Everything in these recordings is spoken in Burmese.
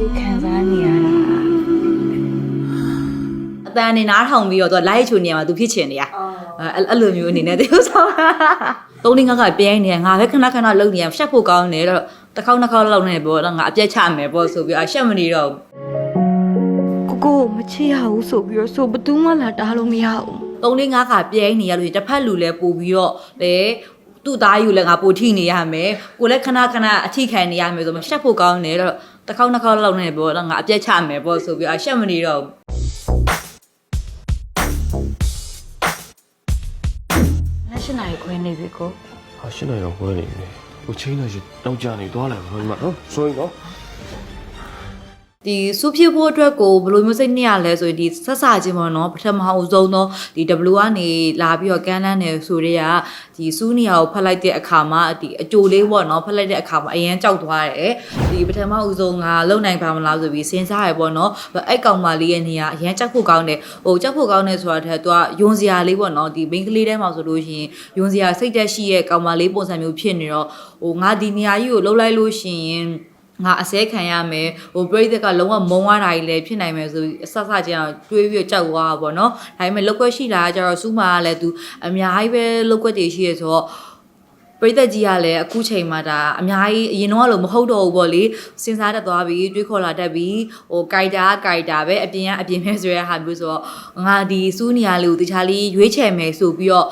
စိတ်ခံစားနေရတာအတန်နေနားထောင်ပြီးတော့သူက live ချိုနေရမှာသူဖြစ်ချင်နေရအဲ့အဲ့လိုမျိုးအနေနဲ့တရုပ်ဆောင်သုံးလင်းကကပြိုင်းနေငါပဲခဏခဏလုံနေရရှက်ဖို့ကောင်းတယ်တော့တစ်ခေါက်နှစ်ခေါက်လောက်နေပေါ့တော့ငါအပြက်ချမယ်ပေါ့ဆိုပြီးအရှက်မနေတော့ဘူးကိုကိုကိုမချေရဘူးဆိုပြီးတော့ဆိုဘသူမှလာတားလို့မရဘူးသုံးလေးငါးခါပြဲနေရလို့ရှရင်တစ်ဖက်လူလဲပို့ပြီးတော့လေသူ့သားယူလဲငါပို့ထိနေရမယ်ကိုလည်းခဏခဏအထိခံနေရမယ်ဆိုမှရှက်ဖို့ကောင်းတယ်တော့ တစ်ခေါက်နှစ်ခေါက်လောက်နေပေါ့တော့ငါအပြက်ချမယ်ပေါ့ဆိုပြီးအရှက်မနေတော့ဘူးလက်ရှိနိုင်ခွင်းနေပြီကိုဟာရှင်းနေတော့ခွဲနေပြီဟိုချင်းနေရှိတောက်ကြနေသွားလိုက်ဘာမှနော်ဆိုရင်တော့ ဒီစူဖြစ်ဖို့အတွက်ကိုဘယ်လိုမျိုးစိတ်နဲ့ရလဲဆိုရင်ဒီဆက်စာချင်းပေါ့နော်ပထမအဆုံးတော့ဒီ W ကနေလာပြီးတော့ကန်းလန်းနေဆိုတဲ့ကဒီစူးနီယာကိုဖတ်လိုက်တဲ့အခါမှာဒီအကြိုလေးပေါ့နော်ဖတ်လိုက်တဲ့အခါမှာအရန်ကြောက်သွားတယ်ဒီပထမအဆုံးကလုံနိုင်ပါမလားဆိုပြီးစဉ်းစားရပေါ့နော်အဲ့ကောင်မလေးရဲ့နေရာအရန်ကြောက်ဖို့ကောင်းတယ်ဟိုကြောက်ဖို့ကောင်းတယ်ဆိုတာတဲ့သူကယွန်စရာလေးပေါ့နော်ဒီမိန်းကလေးထဲမှာဆိုလို့ရှိရင်ယွန်စရာစိတ်သက်ရှိရဲ့ကောင်မလေးပုံစံမျိုးဖြစ်နေတော့ဟိုငါဒီနေရာကြီးကိုလှုပ်လိုက်လို့ရှိရင် ငါအစဲခံရမယ်ဟိုပြိသက်ကလုံးဝမုံသွားတာကြီးလည်းဖြစ်နိုင်မယ်ဆိုပြီးအဆက်ဆက်ချင်းအောင်တွေးပြီးကြောက်သွားတာပေါ့နော်ဒါပေမဲ့လောက်ွက်ရှိလာကြတော့စူးမာကလည်း तू အများကြီးပဲလောက်ွက်တွေရှိရဆိုတော့ပြိသက်ကြီးကလည်းအခုချိန်မှာဒါအများကြီးအရင်တော့လို့မဟုတ်တော့ဘူးပေါ့လေစဉ်းစားတတ်သွားပြီတွေးခေါ်လာတတ်ပြီဟိုကြိုက်တာကြိုက်တာပဲအပြင်ကအပြင်ပဲဆိုရဟာမျိုးဆိုတော့ငါဒီစူးနေရလို့တခြားလေးရွေးချယ်မယ်ဆိုပြီးတော့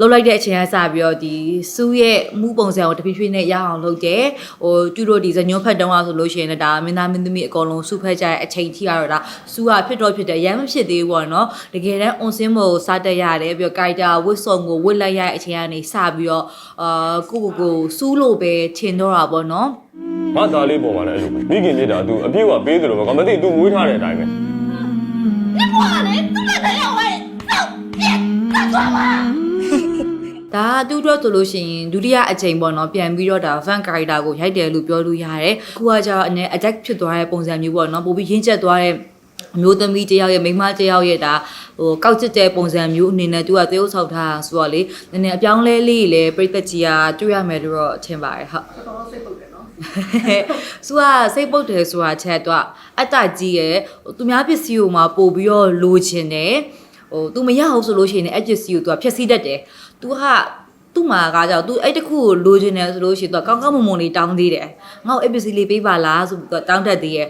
လောက်လိုက်တဲ့အချိန်ကစပြီးတော့ဒီစူးရဲ့မှုပုံစံကိုတဖြည်းဖြည်းနဲ့ရအောင်လုပ်တယ်ဟိုကျူတို့ဒီဇညွန်ဖက်တုံးအောင်ဆိုလို့ရှိရင်လည်းဒါမင်းသားမင်းသမီးအကုန်လုံးစူးဖက်ကြတဲ့အချိန်ထိကတော့ဒါစူးကဖြစ်တော့ဖြစ်တယ်ရမ်းမဖြစ်သေးဘူးပေါ့နော်တကယ်တမ်းအွန်စင်းမို့စားတက်ရတယ်ပြီးတော့ကိုက်တာဝစ်စုံကိုဝစ်လိုက်ရတဲ့အချိန်ကနေစပြီးတော့အာကိုကိုကိုစူးလို့ပဲထင်တော့တာပေါ့နော်မသားလေးပုံမှန်လည်းအဲ့လိုပဲမိခင်မြစ်တာ तू အပြည့်ကပေးတယ်လို့ပဲကမသိ तू မွေးထားတဲ့အတိုင်းပဲ ဒါသူတို့ဆိုလို့ရှိရင်ဒုတိယအချိန်ပေါ့နော်ပြန်ပြီးတော့ဒါ van character ကိုရိုက်တယ်လို့ပြောလို့ရတယ်အခုကကျတော့အနေ attack ဖြစ်သွားတဲ့ပုံစံမျိုးပေါ့နော်ပိုပြီးရင်းချက်သွားတဲ့အမျိုးသမီးတယောက်ရဲ့မိန်းမတယောက်ရဲ့ဒါဟိုကောက်ချစ်တဲ့ပုံစံမျိုးအနေနဲ့သူကသရုပ်ဆောက်ထားတာဆိုတော့လေနည်းနည်းအပြောင်းလဲလေးလေပြိသက်ကြီးကတွေ့ရမယ်လို့တော့ထင်ပါတယ်ဟုတ်တော်စိတ်ပုတ်တယ်နော်သူကစိတ်ပုတ်တယ်ဆိုတာချက်တော့အတ္တကြီးရဲ့ဟိုသူများပစ္စည်းကိုမှပို့ပြီးတော့လိုချင်တယ်ဟို तू မရအောင်ဆိုလို့ရှိရင်အဲ့ပစ္စည်းကို तू ကဖျက်ဆီးတတ်တယ် သူဟာသူ့မှာကားကြောင့် तू အဲ့တခုကိုလိုချင်တယ်ဆိုလို့ရှိရင် तू ကောင်းကောင်းမွန်မွန်လေးတောင်းသေးတယ်ငါ့ကို episode လေးပေးပါလားဆိုပြီးတော့တောင်းတတ်သေးရဲ့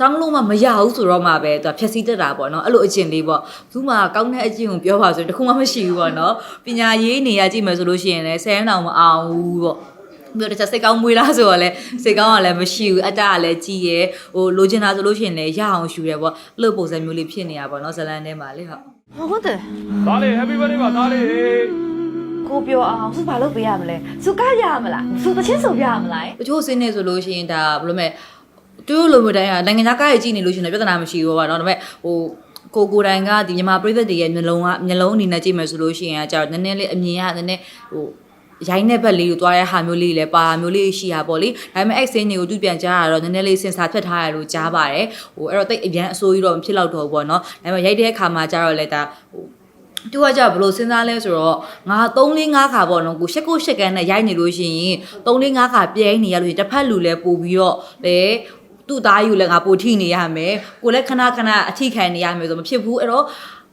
တောင်းလို့မှမရဘူးဆိုတော့မှပဲသူကဖြက်စီးတတ်တာပေါ့နော်အဲ့လိုအကျင့်လေးပေါ့သူမှကောင်းတဲ့အကျင့်ကိုပြောပါဆိုတခုမှမရှိဘူးပေါ့နော်ပညာရေးနေရကြည့်မယ်ဆိုလို့ရှိရင်လည်းဆယ်တောင်မအောင်ဘူးပေါ့ပြီးတော့တခြားစိတ်ကောင်းမွေးလားဆိုတော့လဲစိတ်ကောင်းကလည်းမရှိဘူးအတ္တကလည်းကြီးရဲဟိုလိုချင်တာဆိုလို့ရှိရင်လည်းရအောင်ရှူတယ်ပေါ့အဲ့လိုပုံစံမျိုးလေးဖြစ်နေတာပေါ့နော်ဇလန်ထဲမှာလေဟုတ်ဟုတ်တယ်ဒါလေး happy birthday ပါဒါလေး ကိုပြောအောင်သူဘာလုပ်ပေးရမလဲသူကရမလားသူတချင်းဆိုပြရမလားတချို့စင်းနေဆိုလို့ရှိရင်ဒါဘယ်လိုမဲ့တူလိုမျိုးတိုင်းကနိုင်ငံခြားကားကြီးကြည့်နေလို့ရှိရင်ပြဿနာမရှိဘူးပေါ့နော်ဒါပေမဲ့ဟိုကိုကိုတိုင်ကဒီမြန်မာပြည်သက်တွေရဲ့မျိုးလုံးကမျိုးလုံးအနေနဲ့ကြည့်မယ်ဆိုလို့ရှိရင်အကြောက်နည်းနည်းလေးအမြင်ကနည်းနည်းဟိုရိုင်းတဲ့ဘက်လေးကိုတွားတဲ့ဟာမျိုးလေးလည်းပါမျိုးလေးရှိရပါလေဒါပေမဲ့အဲ့စင်းတွေကိုသူပြန်ကြားရတော့နည်းနည်းလေးစင်စာဖြတ်ထားရလို့ကြားပါတယ်ဟိုအဲ့တော့တိတ်အပြန်အစိုးရတော့မဖြစ်တော့တော့ဘူးပေါ့နော်ဒါပေမဲ့ရိုက်တဲ့အခါမှာကျတော့လေဒါဟို သူကကြဘယ်လိုစဉ်းစားလဲဆိုတော့ငါ3 4 5ခါပေါ့နော်ကိုရှက်ကိုရှက်ကန်းနဲ့ရိုက်နေလို့ရှိရင်3 4 5ခါပြဲနေရလို့ရှိရင်တစ်ဖက်လူလဲပို့ပြီးတော့လေသူ့သားယူလဲငါပို့ထိနေရမယ်ကိုလည်းခဏခဏအထိခံနေရမယ်ဆိုမဖြစ်ဘူးအဲ့တော့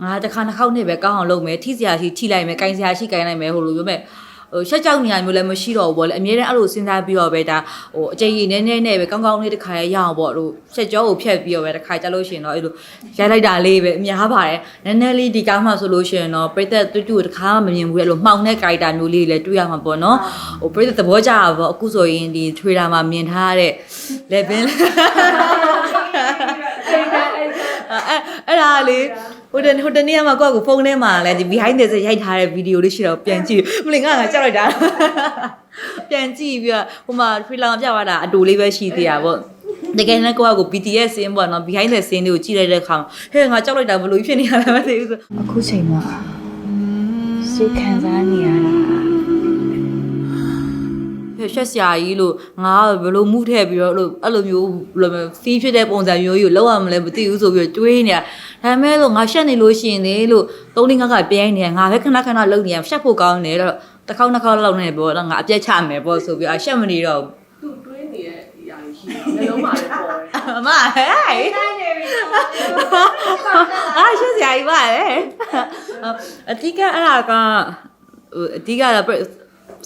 ငါတစ်ခါတစ်ခေါက်နဲ့ပဲကောင်းအောင်လုပ်မယ်ထိစရာရှိထိလိုက်မယ်ကိုင်းစရာရှိကိုင်းလိုက်မယ်ဟိုလိုပြောမယ် ဟိုရှက်ကြောက်နေရမျိုးလည်းမရှိတော့ဘူးပေါ့လေအမြဲတမ်းအဲ့လိုစဉ်းစားပြီးတော့ပဲဒါဟိုအကြိမ်ကြီးနည်းနည်းနဲ့ပဲကောင်းကောင်းလေးတစ်ခါရရအောင်ပေါ့လို့ရှက်ကြောကိုဖြတ်ပြီးတော့ပဲတစ်ခါကြလို့ရှိရင်တော့အဲ့လိုရိုက်လိုက်တာလေးပဲအများပါတယ်နည်းနည်းလေးဒီကားမှဆိုလို့ရှိရင်တော့ပြိသက်တူတူတစ်ခါမှမမြင်ဘူးအဲ့လိုမှောင်တဲ့ character မျိုးလေးလည်းတွေ့ရမှာပေါ့နော်ဟိုပြိသက်သဘောကျတာပေါ့အခုဆိုရင်ဒီ trailer မှာမြင်ထားတဲ့ level အဲ့အဲ့ဒါလေ ဟိုတဟိုတနေ့ကမှကိုယ့်ကိုဖုန်းထဲမှာလဲဒီ behind the scene ရိုက်ထားတဲ့ဗီဒီယိုလေးရှိတော့ပြန်ကြည့်မလင်ငါငါကြောက်လိုက်တာပြန်ကြည့်ပြီးတော့ဟိုမှာ trailer မှာပြသွားတာအတူလေးပဲရှိသေးတာပေါ့တကယ်နဲ့ကိုယ့်ကို BTS စင်းပေါ့နော် behind the scene လေးကိုကြည့်လိုက်တဲ့အခါမှာဟဲ့ငါကြောက်လိုက်တာဘယ်လိုဖြစ်နေရလဲမသိဘူးဆိုအခုချိန်မှာစိတ်ခံစားနေရတာ ရှက်စရာကြီးလို့ငါဘယ်လို move ထည့်ပြီးတော့အဲ့လိုအဲ့လိုမျိုးဘယ်လိုမျိုး feel ဖြစ်တဲ့ပုံစံမျိုးကြီးကိုလောက်ရမလဲမသိဘူးဆိုပြီးတော့တွေးနေတာဒါပေမဲ့လို့ငါရှက်နေလို့ရှိရင်လေလို့သုံးလင်းငါကပြိုင်းနေငါပဲခဏခဏလုံနေရရှက်ဖို့ကောင်းတယ်တော့တစ်ခေါက်နှစ်ခေါက်လောက်နေပေါ့တော့ငါအပြက်ချမယ်ပေါ့ဆိုပြီးအရှက်မနေတော့ဘူးသူတွေးနေတဲ့အရာကြီးရှိတယ်နှလုံးမှာလည်းပေါ်တယ်အမမဟဲ့တိုင်းနေပြီတော့အာရှစရာကြီးပါလေအတိကအဲ့ဒါကဟိုအတိကတော့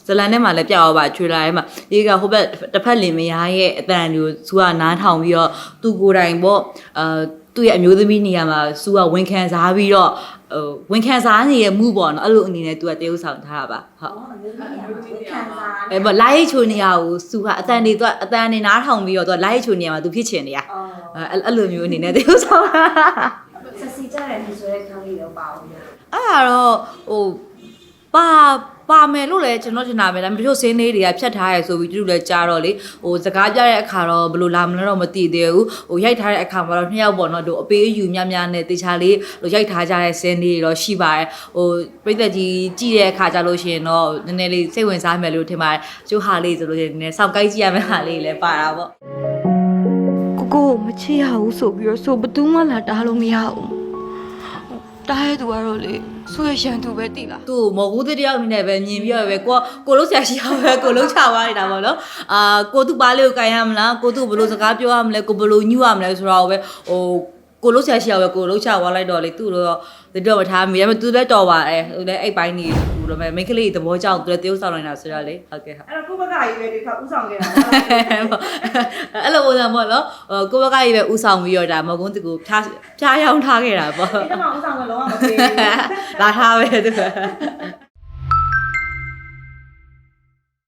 ဇလန်ထဲမှာလည်းပြအောင်ပါချွေလာထဲမှာဒီကဟိုဘက်တစ်ဖက်လင်မယားရဲ့အတန်ကိုသူကနားထောင်ပြီးတော့သူကိုယ်တိုင်ပေါ့အာသူ့ရဲ့အမျိုးသမီးနေရာမှာသူကဝန်ခံစားပြီးတော့ဟိုဝန်ခံစားနေရဲ့မှုပေါ့နော်အဲ့လိုအနေနဲ့သူကတရုပ်ဆောင်ထားတာပါဟုတ်ခံစားအဲပေါ့လိုက်ချိုနေရကိုသူကအတန်နေသူကအတန်နေနားထောင်ပြီးတော့သူကလိုက်ချိုနေရမှာသူဖြစ်ချင်နေရအော်အဲအဲ့လိုမျိုးအနေနဲ့တရုပ်ဆောင်တာဆက်စီကြတယ်ဒီဆိုတဲ့ခန်းလေးတော့ပါအောင်အဲ့ဒါတော့ဟိုပါ ပါမယ်လို့လည်းကျွန်တော်ထင်တာပဲဒါပေမဲ့တချို့စင်းလေးတွေကဖြတ်ထားရဲဆိုပြီးသူတို့လည်းကြားတော့လေဟိုစကားပြတဲ့အခါတော့ဘယ်လိုလာမလဲတော့မသိသေးဘူးဟိုရိုက်ထားတဲ့အခါမှာတော့နှစ်ယောက်ပေါ့နော်တို့အပေးအယူများများနဲ့တေချာလေးဟိုရိုက်ထားကြတဲ့စင်းလေးတွေတော့ရှိပါတယ်ဟိုပြိသက်ကြီးကြည့်တဲ့အခါကျလို့ရှိရင်တော့နည်းနည်းလေးစိတ်ဝင်စားမယ်လို့ထင်ပါတယ်ကျိုးဟာလေးဆိုလို့ရှိရင်နည်းနည်းစောင့်ကိုက်ကြည့်ရမယ့်ဟာလေးလည်းပါတာပေါ့ကိုကိုကိုမချေရဘူးဆိုပြီးတော့ဆိုဘသူမှလာတားလို့မရဘူး တားရဲ့သူကတော့လေဆိုရရန်သူပဲတိလားသူ့မော်ကူးတဲ့တယောက်အနေနဲ့ပဲမြင်ပြီးတော့ပဲကိုကကိုလုံးဆရာရှိအောင်ပဲကိုလုံးချသွားနေတာပေါ့နော်အာကိုသူ့ပါလေးကိုကြိုင်ရမလားကိုသူ့ဘယ်လိုစကားပြောရမလဲကိုဘယ်လိုညှို့ရမလဲဆိုတော့ပဲဟို ကိုလုံးဆရာရှိအောင်ပဲကိုလုံးချသွားလိုက်တော့လေသူ့တော့ဒီတော့မထားမိရမယ်သူလည်းတော်ပါတယ်ဟိုလည်းအဲ့ပိုင်းကြီးဟိုတော့မိန်းကလေးသဘောကြောင့်သူလည်းတရုပ်ဆောင်နေတာဆိုတော့လေဟုတ်ကဲ့ဟုတ်အဲ့တော့ကိုဘက်ကကြီးပဲဒီခါဥဆောင်ခဲ့တာအဲ့လိုပုံစံပေါ့နော်ဟိုကိုဘက်ကကြီးပဲဥဆောင်ပြီးတော့ဒါမကုန်းတူကိုဖြားဖြားရောင်းထားခဲ့တာပေါ့ဒီတော့ဥဆောင်ကလုံးဝမပေးဘူးလာထားပဲသူ